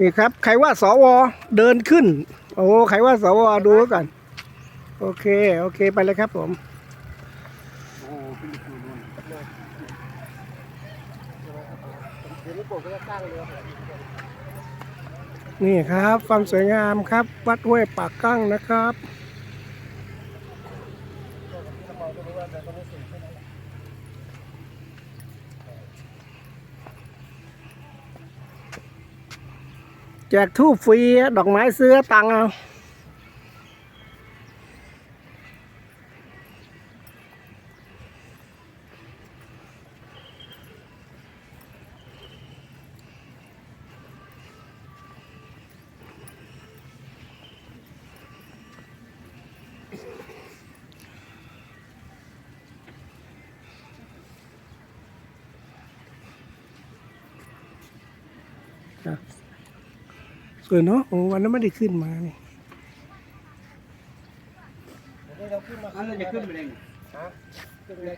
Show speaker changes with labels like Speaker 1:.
Speaker 1: นี่ครับ ใครว่าสวเดินขึ้น โอ้ใครว่าสวดูก่อนโอเค โอเคไปเลยครับผมนี่ครับความสวยงามครับ วัดห้วยปากกั้งนะครับ แจกทูบฟรีดอกไม้เสื้อตังค์เอา สวยเนาะโอ้วันนั้นไม่ได้ขึ้นมานี่
Speaker 2: อันเราจะขึ้นไปเองฮะขึ้นไป